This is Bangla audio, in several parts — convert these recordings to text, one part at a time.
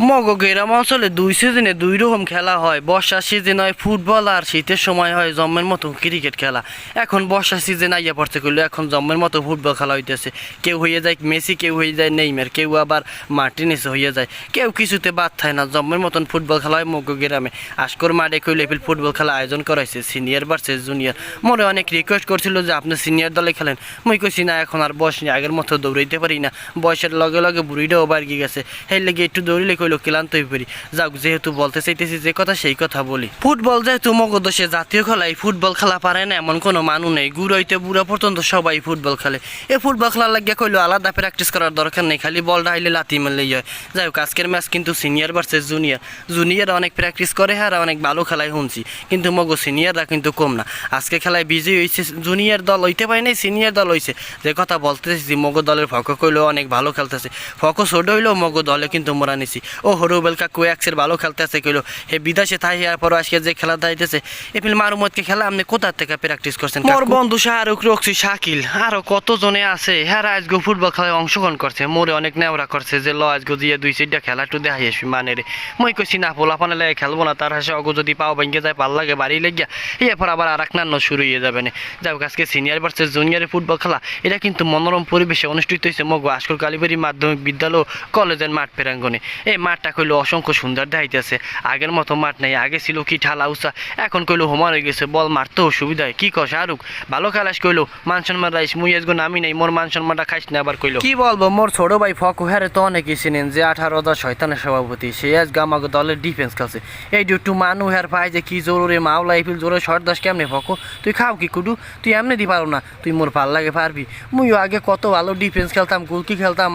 মগ গ্রাম অঞ্চলে দুই সিজনে দুই রকম খেলা হয়। বর্ষার সিজন হয় ফুটবল আর শীতের সময় হয় জম্মের মতো ক্রিকেট খেলা। এখন বর্ষার সিজন আইয়া পড়ছে করল এখন জম্মের মতো ফুটবল খেলা হইতেছে। কেউ হয়ে যায় মেসি, কেউ হয়ে যায় নেইমার, কেউ আবার মার্টিনেস হয়ে যায়। কেউ কিছুতে বাদ থাকে না জম্মের মতন ফুটবল খেলা হয় মগ গ্রামে। আসকর মাঠে কই লেভেল ফুটবল খেলা আয়োজন করাইছে, সিনিয়র ভার্সেস জুনিয়র। মোরে অনেক রিকোয়েস্ট করছিল যে আপনি সিনিয়র দলে খেলেন। মুই কইছি, না, এখন আর বয়স নেই, আগের মতো দৌড়াইতে পারি না। বয়সের লগে লগে বুড়িটাও বাড়িয়ে গেছে। সেই লেগে একটু দৌড়িলে কইলো ক্লান্ত হয়ে পড়ি। যাক, যেহেতু বলতে চাইতেছি যে কথা, সেই কথা বলি। ফুটবল যেহেতু মগদোষে জাতীয় খেলা, এই ফুটবল খেলা পারে না এমন কোনো মানুষ নেই। গুড়াইতে বুড়া পর্যন্ত সবাই ফুটবল খেলে। এই ফুটবল খেলা লাগিয়ে কইলো আলাদা প্র্যাকটিস করার দরকার নেই, খালি বলটা আইলে লাতি মারলেই হয়। যাই হোক, আজকের ম্যাচ কিন্তু সিনিয়র ভার্সেস জুনিয়র জুনিয়র অনেক প্র্যাকটিস করে, আর অনেক ভালো খেলায় শুনছি কিন্তু মগো সিনিয়ররা কিন্তু কম না। আজকে খেলায় বিজয়ী হয়েছে জুনিয়র দল, হইতে পারে নাই সিনিয়র দল হয়েছে যে কথা বলতেছি, মগো দলের ফকো কইলেও অনেক ভালো খেলতেছে। ফকো ছোট হইলেও মগো দলে কিন্তু মোরা নিছি। ও হরুবেল কাকু এক্সের ভালো খেলতেছে কইলো। হে বিদেশে থাই আর পর আজকে যে খেলা দাইতেছে এপিল মারুমতকে খেলা আপনি কোথা থেকে প্র্যাকটিস করছেন মোর বন্ধু শাহরুখ রক্সি শাকিল আরও কত জনে আছে? হ্যাঁ আজকে ফুটবল খেলায় অংশগ্রহণ করছে। মোরে অনেক নেওয়া করছে যে ল আজকে দিয়ে দুই সিটটা খেলা একটু দেখাই আসবি মানে রে মই কইছি না পোলা পানে লাগে খেলব না। তার হাসে অগো যদি পাও ভেঙে যায় পাল লাগে বাড়ি লেগিয়া এরপর আবার আর এক নান্ন শুরু হয়ে যাবে না। যাই হোক আজকে সিনিয়র ভার্সেস জুনিয়রের ফুটবল খেলা। এটা কিন্তু মনোরম পরিবেশে অনুষ্ঠিত হয়েছে মগো আসকর কালীবাড়ি মাধ্যমিক বিদ্যালয় কলেজের মাঠ প্রাঙ্গনে এই মাঠটা কইলো অসংখ্য সুন্দর দেখাইতেছে। আগের মতো মাঠ নেই, আগে ছিল কি ঠালা উঁচা, এখন কইলো হোমার হয়ে গেছে, বল মারতেও সুবিধা হয়, কি কস শাহরুখ ভালো খেলাস কইলো, মান সম্মান রাইস, মুই আজগো নামি নাই, মোর মান সম্মানটা খাইস না আবার কইলো। কি বলব, মোর ছোট ভাই ফকু হ্যারে তো অনেকেই চিনেন যে আঠারো দশ শয়তানের সভাপতি, সে আজকে আমাকে দলের ডিফেন্স খেলছে। এই একটু মানু হ্যার পাই যে কি জোরে মাওলা ইফিল জোরে শর্ট দাস কেমনে ফকু? তুই খাও কি কুডু? তুই এমনি দি পারো না, তুই মোর ভালো লাগে পারবি। মুইও আগে কত ভালো ডিফেন্স খেলতাম গোলকি খেলতাম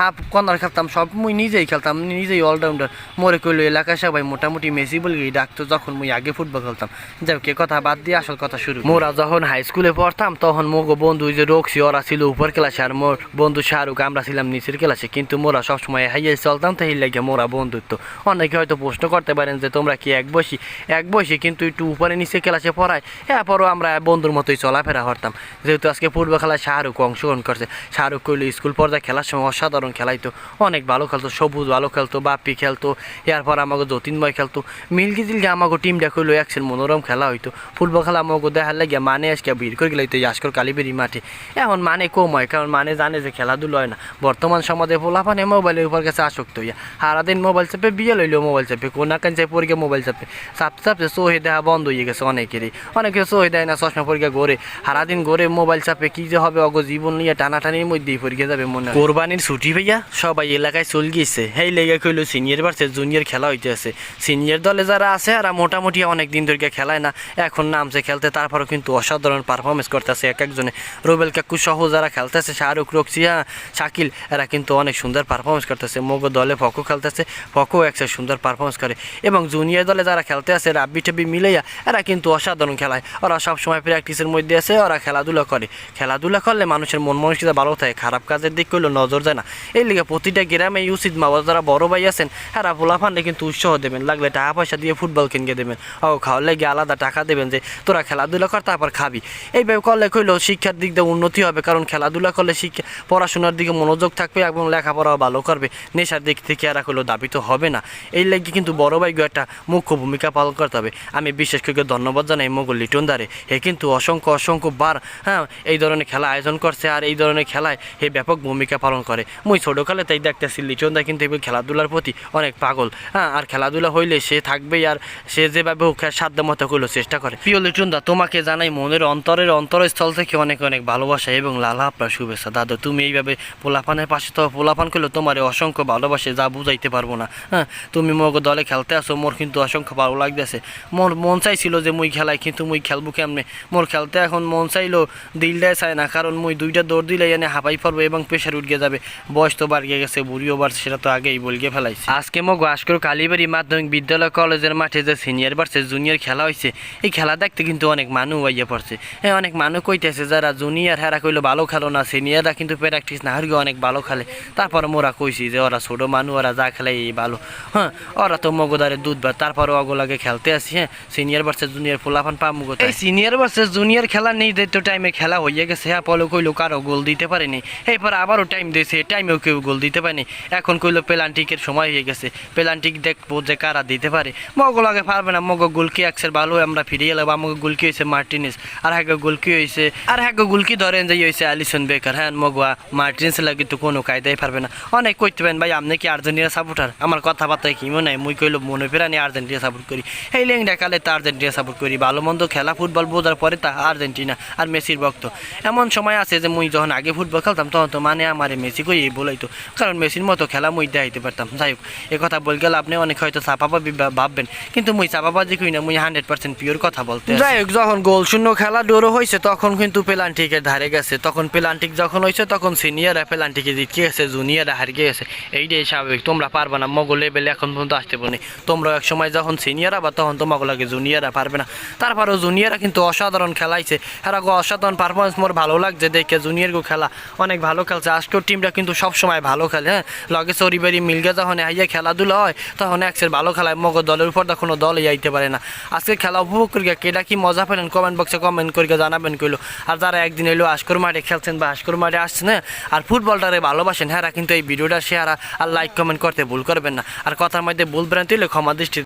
হাফ কর্নার খেলতাম, সব মুই নিজেই খেলতাম নিজেই অলরাউন্ডার মোরে কইলো এলাকা সবাই মোটামুটি মেসি বলে ডাকতো যখন মুই আগে ফুটবল খেলতাম। যাই হোক কথা বাদ দিয়ে আসল কথা শুরু মোরা যখন হাই স্কুলে পড়তাম, তখন মোগো বন্ধু যে রক্সি ওরা ছিল উপর ক্লাসে আর মোর বন্ধু শাহরুখ, আমরা ছিলাম নিচের ক্লাসে কিন্তু মোরা সবসময় হাইয়ে চলতাম, তো এই লাগে মোরা বন্ধুত্ব। অনেকে হয়তো প্রশ্ন করতে পারেন যে, তোমরা কি এক বসি এক বসি কিন্তু একটু উপরে নিচে ক্লাসে পড়ায়, এরপরও আমরা বন্ধুর মতোই চলাফেরা করতাম। যেহেতু আজকে ফুটবল খেলায় শাহরুখ অংশগ্রহণ করছে, শাহরুখ কইলো স্কুল পর্যায়ে খেলার সময় অসাধারণ খেলাইতো, অনেক ভালো খেলতো, সবুজ ভালো খেলতো বাপ্পি খেলতো এরপর আমাকে যতীনময় খেলতো। মিলকি দিলকে আমাকে টিমটা কইলো একসের মনোরম খেলা হইতো। ফুটবল খেলা আমাকে দেখার লাগে মানে আজকে ভিড় করে গেলাইতো আজকর কালীবেরি মাঠে। এখন মানে কম হয়, কারণ মানে জানে যে খেলাধুলো হয় না। বর্তমান সমাজে পোলাপানে মোবাইলের উপর কাছে আসক্ত হইয়া। সারাদিন মোবাইল চাপে, বিয়ে লইলেও মোবাইল চাপে কোনা কান চাই পরীক্ষা মোবাইল চাপে। চাপতে চাপতে চোহে দেখা বন্ধ হয়ে গেছে অনেকেরই। অনেকে চোহে দেয় না, চশমা পরীক্ষা ঘরে সারাদিন ঘরে মোবাইল চাপে কি যে হবে অগ জীবন নিয়ে টানাটানির মধ্যেই পরীক্ষা যাবে মনে। কোরবানির ছুটি ভাইয়া, সবাই এলাকায় চল গিয়েছে। হেই লেগে কইলো সিনিয়র ভার্সেস জুনিয়র খেলা হইতে আছে। সিনিয়র দলে যারা আছে আর মোটামুটি অনেক দিন ধরে খেলায় না, এখন নামছে খেলতে, তারপরেও কিন্তু অসাধারণ পারফরমেন্স করতেছে এক একজনে। রুবেল কাকু সহ যারা খেলতেছে, শাহরুখ রক্সিয়া শাকিল, এরা কিন্তু অনেক সুন্দর পারফরমেন্স করতেছে। মগো দলে ফকো খেলতেছে, ফকো একসাথে সুন্দর পারফরমেন্স করে। এবং জুনিয়র দলে যারা খেলতে আছে, রাব্বি টাব্বি মিলাইয়া, এরা কিন্তু অসাধারণ খেলায়। ওরা সবসময় প্র্যাকটিসের মধ্যে আছে, ওরা খেলাধুলা করে। খেলাধুলা করলে মানুষের মন মানসিকতা ভালো থাকে, খারাপ কাজের দিক করলেও নজর যায় না। এই লিগে প্রতিটা গ্রামে ইউসিদ মা যারা বড় ভাই আছেন এরা পোলা ফান্ডে কিন্তু উৎসাহ দেবেন, লাগলে টাকা পয়সা দিয়ে ফুটবল কিনকে দেবেন। ও, খাওয়ার লেগে আলাদা টাকা দেবেন যে, তোরা খেলাধুলা কর, তারপর খাবি। এইভাবে করলে কইলেও শিক্ষার দিক দিয়ে উন্নতি হবে, কারণ খেলাধুলা করলে শিক্ষা, পড়াশোনার দিকে মনোযোগ থাকবে এবং লেখাপড়াও ভালো করবে। নেশার দিক থেকে আর করলেও দাবি তো হবে না। এই লেগে কিন্তু বড় ভাই একটা মুখ্য ভূমিকা পালন করতে হবে। আমি বিশেষ করে ধন্যবাদ জানাই মোগল লিটন দারে এ কিন্তু অসংখ্য অসংখ্য বার হ্যাঁ এই ধরনের খেলা আয়োজন করছে আর এই ধরনের খেলায় হে ব্যাপক ভূমিকা পালন করে। মুই ছোটোকালে তাই দেখতেছি লিটন দা কিন্তু এবার খেলাধুলার প্রতি অনেক পাগল। হ্যাঁ আর খেলাধুলা হইলে সে থাকবেই আর সে যেভাবে হোক সাধ্য মতো করলেও চেষ্টা করে। প্রিয় লিটন দা তোমাকে জানাই মনের অন্তরের অন্তরস্থল থেকে অনেক অনেক ভালোবাসা এবং লালা আপনার শুভেচ্ছা। দাদু, তুমি এইভাবে পোলাপানের পাশে তো পোলাপান করলে তোমার অসংখ্য ভালোবাসে, যা বুঝাইতে পারব না। হ্যাঁ তুমি মগ দলে খেলতে আসো, মোর কিন্তু অসংখ্য ভালো লাগতেছে। মোর মন চাইছিল যে মুই খেলাই, কিন্তু মুই খেলব কেমনে? মোর খেলতে এখন মন চাইলো দিলটাই চায় না, কারণ মুই দুইটা দৌড় দিলে এনে হাঁপাই পড়ব এবং প্রেশার উঠে যাবে। বয়স তো বাড়িয়ে গেছে, বুড়িও বাড়ছে, সেটা তো আগেই বলগে ফেলাইছে। আজকে মগ আসকর কালীবাড়ি মাধ্যমিক বিদ্যালয় কলেজের মাঠে যে সিনিয়র বাড়ছে জুনিয়র খেলা হয়েছে এই খেলা দেখতে কিন্তু অনেক মানুষ আইয়া পড়ছে হ্যাঁ অনেক মানুষ কইতেছে যারা জুনিয়র হেরা কইলো ভালো খেলো না সিনিয়ররা কিন্তু প্র্যাকটিস না হারিয়ে অনেক ভালো খেলে। তারপর মোরা কইছি যে ওরা ছোটো মানুষ ওরা যা খেলে এই ভালো। হ্যাঁ ওরা তো মগদারে দুধ বার তারপর অগলাগে খেলতে আসি হ্যাঁ সিনিয়র ভার্সেস জুনিয়র ফুলাফান পা মুগো এই সিনিয়র ভার্সেস জুনিয়র খেলা নেই তো টাইমে খেলা হয়ে গেছে হ্যাঁ পলো কইলো কারও গোল দিতে পারেনি। এরপর আবারও টাইম দিয়েছে টাইমেও কেউ গোল দিতে পারেনি। এখন কইলো পেলান্টিকের সময় হয়ে গেছে। পেলান্টি দেখব যে কারা দিতে পারে। মগ লাগে পারবে না। মগ গুলকি একসের ভালো আমরা ফিরিয়ে এলাম। আমাকে গুলকি হয়েছে মার্টিনেস। আর হ্যাঁ গুলকি হয়েছে। আর হ্যাঁ গুলকি ধরেন যে হয়েছে অ্যালিসন বেকার। হ্যাঁ মগুয়া মার্টিনেস লাগে তো কোনো কায়দাই পারবে না। অনেক করতে পারেন, ভাই, আপনি কি আর্জেন্টিনা সাপোর্টার? আমার কথাবার্তায় কি মনে হয় মুই কইলো, মনে ফেরা আমি আর্জেন্টিনা সাপোর্ট করি। এই লেংটা কালে তো আর্জেন্টিনা সাপোর্ট করি। ভালো মন্দ খেলা ফুটবল বোঝার পরে তা আর্জেন্টিনা আর মেসির ভক্ত। এমন সময় আছে যে মুই যখন আগে ফুটবল খেলতাম, তখন তো মানে আমার মেসি কই এই বলাইতো। কারণ মেসির মতো খেলা মুই দেখাইতে পারতাম। যাই হোক, এ কথা বল গেলে আপনি অনেক হয়তো চাপাবাবি বা- ভাববেন। কিন্তু মুই চাপাবাজি কই না? মুই হান্ড্রেড পার্সেন্ট পিওর কথা বলতে যাই হোক, যখন গোল শূন্য খেলা ডোরো হয়েছে তখন কিন্তু পেলান্টিকের ধারে গেছে। তখন পেলান্টিক যখন হয়েছে তখন সিনিয়ররা পেলান্টিকে জিতকে গেছে জুনিয়ররা হারিয়ে গেছে। এইটাই স্বাভাবিক। তোমরা পারবে না, মগো লেভেলে এখন পর্যন্ত আসতে পারি তোমরা এক সময় যখন সিনিয়ররা বা তখন তোমাকে লাগে জুনিয়ররা পারবে না। তারপরেও জুনিয়ররা কিন্তু অসাধারণ খেলাইছে। এরা গো অসাধারণ পারফরমেন্স মোর ভালো লাগছে দেখে। জুনিয়র গো খেলা অনেক ভালো খেলছে। আজকের টিমটা কিন্তু সবসময় ভালো খেলে হ্যাঁ? লগে সরিবারি মিলগে যখন আইয়া খেলাধুলা হয়, তখন একসের ভালো খেলায় মগ দলের উপর তো কোনো দলই আইতে পারে না। আজকে খেলা উপভোগ করি কেটা কি মজা পেলেন কমেন্ট বক্সে কমেন্ট করিয়া জানাবেন কইলো। আর যারা একদিন এলো আশকর মাঠে খেলছেন বা আশকর মাঠে আসছেন হ্যাঁ আর ফুটবলটারে ভালোবাসেন হ্যাঁ কিন্তু এই ভিডিওটা শেয়ার আর লাইক কমেন্ট করতে ভুল করবেন না। আর কথার মধ্যে ভুল ভ্রান্তি হলে ক্ষমা দৃষ্টি